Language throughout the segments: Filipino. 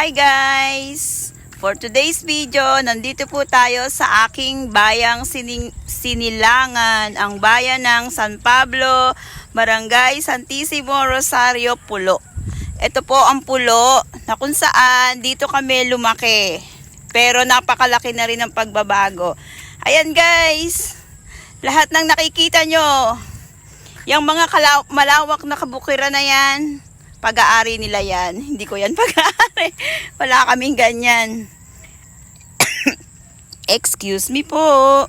Hi guys! For today's video, nandito po tayo sa aking bayang sining sinilangan, ang bayan ng San Pablo, Barangay Santissimo Rosario, Pulo. Ito po ang pulo na kung saan dito kami lumaki. Pero napakalaki na rin ang pagbabago. Ayan guys, lahat ng nakikita nyo, yung mga malawak na kabukiran na yan, pag-aari nila yan. Hindi ko yan pag-aari. Wala kaming ganyan. Excuse me po.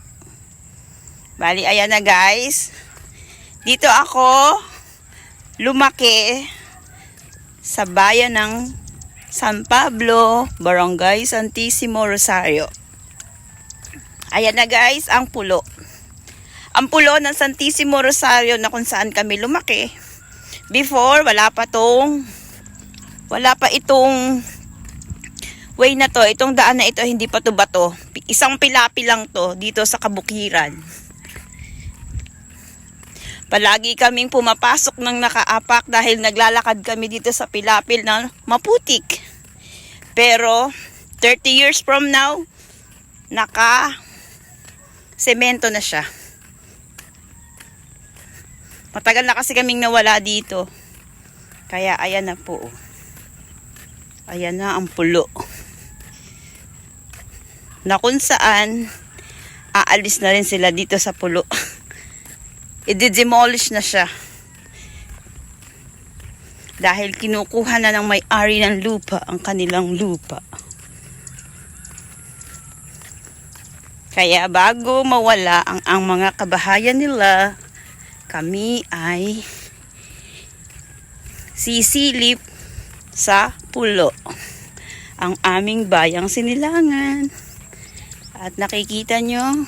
Bali, ayan na guys. Dito ako lumaki sa bayan ng San Pablo, Barangay Santissimo Rosario. Ayan na guys, ang pulo. Ang pulo ng Santissimo Rosario na kung saan kami lumaki. Before, wala pa tong wala pa itong way na to. Itong daan na ito, hindi pa to bato. Isang pilapi lang to dito sa kabukiran. Palagi kaming pumapasok ng nakaapak dahil naglalakad kami dito sa pilapil na maputik. Pero 30 years from now, naka semento na siya. Matagal na kasi kaming nawala dito. Kaya ayan na po. Ayan na ang pulo. Na kung saan aalis na rin sila dito sa pulo. I-demolish na siya. Dahil kinukuha na ng may-ari ng lupa ang kanilang lupa. Kaya bago mawala ang, ang mga kabahayan nila, kami ay sisilip sa pulo ang aming bayang sinilangan. At nakikita nyo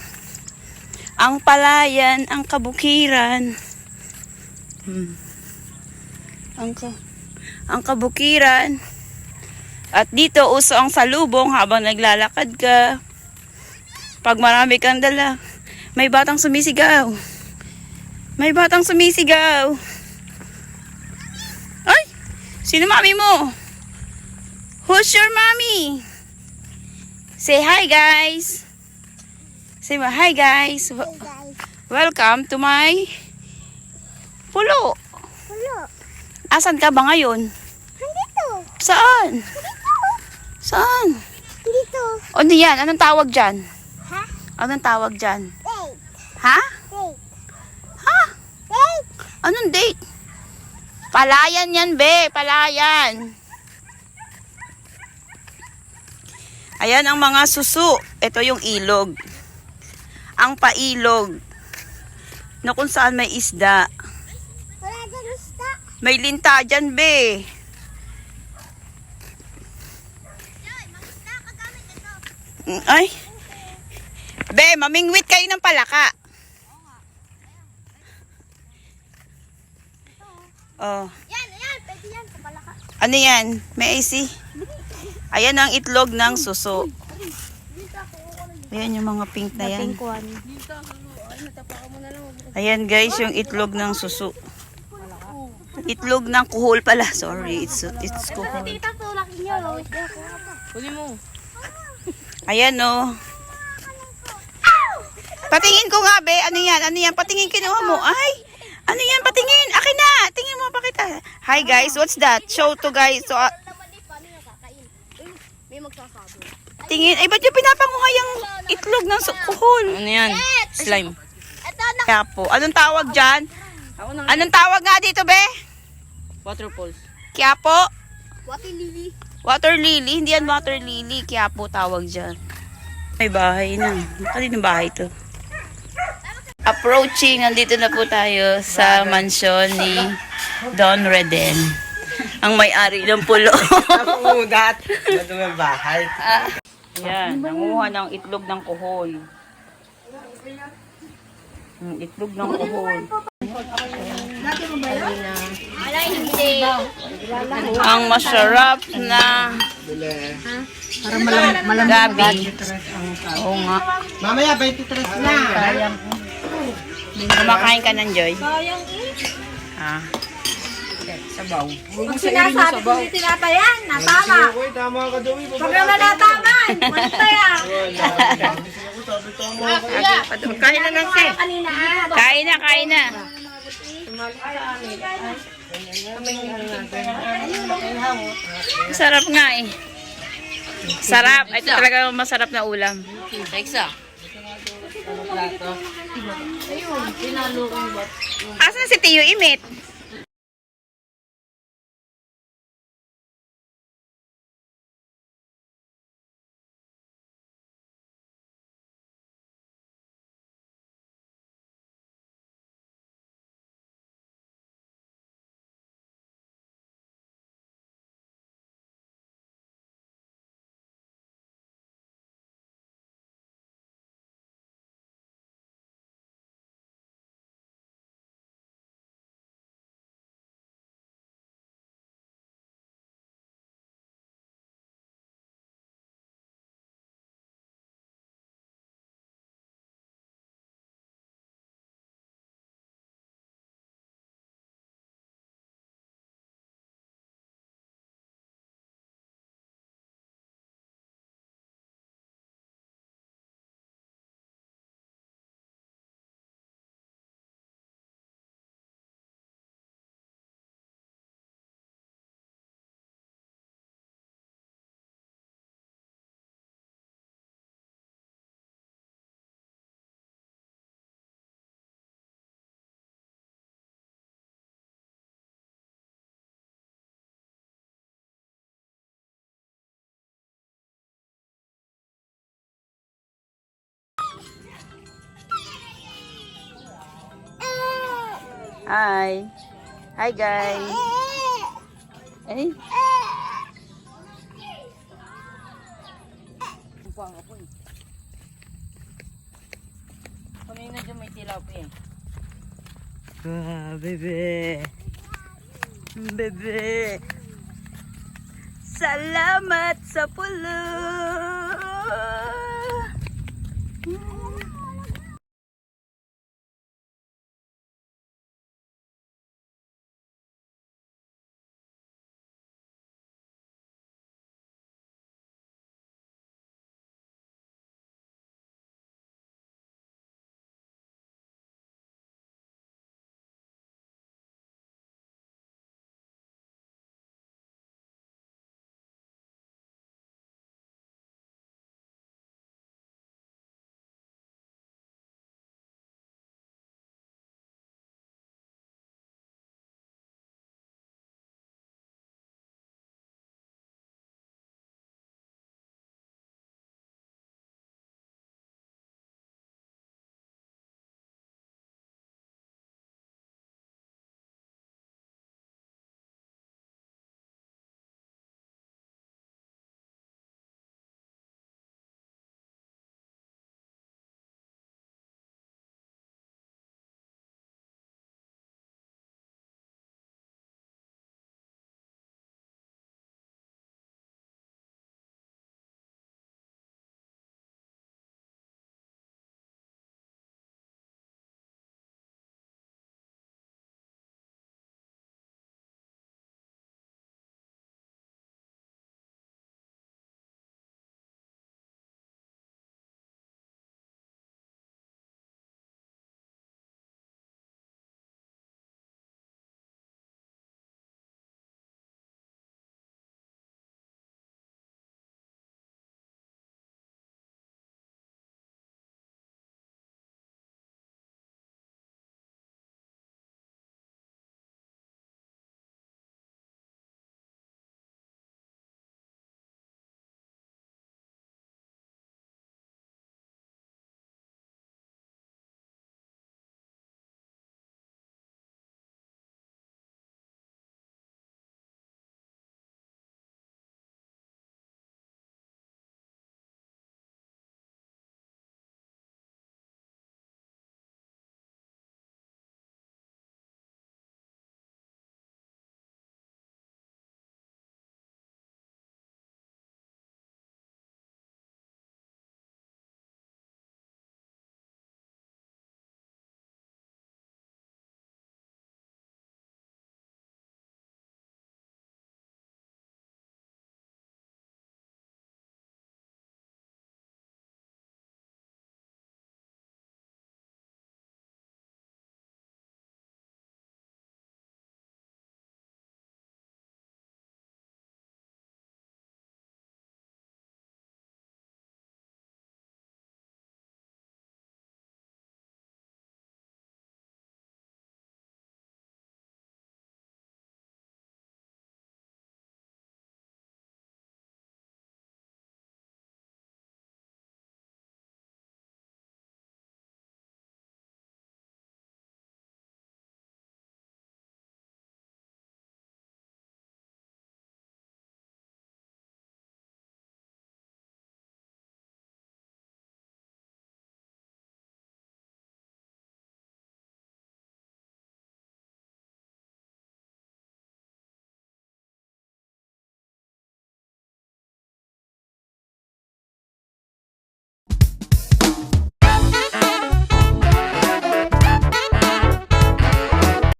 ang palayan, ang kabukiran. Hmm. Ang, ka ang kabukiran. At dito uso ang salubong habang naglalakad ka. Pag marami kang dala, may batang sumisigaw. May batang sumisigaw. Ay! Sino mami mo? Who's your mommy? Say hi guys. Say mo, hi guys. W- guys. Welcome to my pulo. Hello. Asan ka ba ngayon? Nandito. Saan? Saan? Dito. Ano yan? Anong tawag dyan? Ha? Anong tawag dyan? Wait. Ha? Anong date? Palayan yan, be. Palayan. Ayan ang mga susu. Ito yung ilog. Ang pailog. Na kung saan may isda. Wala dyan isda. May linta dyan, be. Mm, Ay. Be, mamingwit kayo ng palaka. Oh. Yan, yan. Pwede yan. Kapala ka. Ano yan? May AC? Ayan ang itlog ng suso. Ayan yung mga pink na yan. Kuhan. Ayan guys, yung itlog ng suso. Itlog ng kuhol pala. Sorry, it's, it's kuhol. Huli mo. Ayan oh. Patingin ko nga be. Ano yan? Ano yan? Patingin kinuha mo. Ay! Ano yan? Patingin. Akin na. Hi guys, what's that? Show to guys. So, magsasabi. tingin. Ay, ba't yung pinapanguha yung itlog ng su- kuhol? Ano yan? Slime. Ito na. Kaya po. Anong tawag dyan? Anong tawag nga dito be? waterfalls. Kaya po. Wati lili. Water lily. Hindi yan water lily. Kaya po tawag dyan. May bahay na. Kanino bahay to? Approaching, nandito na po tayo sa mansyon ni Don Reden. Ang may-ari ng pulo. Umudat. Madumi ang bahay. Yan, nanguha ng itlog ng kuhol. Ang itlog ng kuhol. Ang masarap na gabi. Oo nga. Mamaya, 23 na. Kumakain ka ng Joy? Ah. Sabaw. Pag sinasabi ko yung tinatayan, natama. Uy, tama ka daw eh. Pag naman natama, basta yan. Kain na lang, ah. Kain na, kain na. Sarap nga eh. Sarap. Ito talaga masarap na ulam. Teksa. Asan si Tiyo Imit? Hi. Hi guys. Ay. Buwang ako eh. Kanina dyan may tilapia eh. Ah, bebe. Bebe. Salamat sa pulo. Hmm.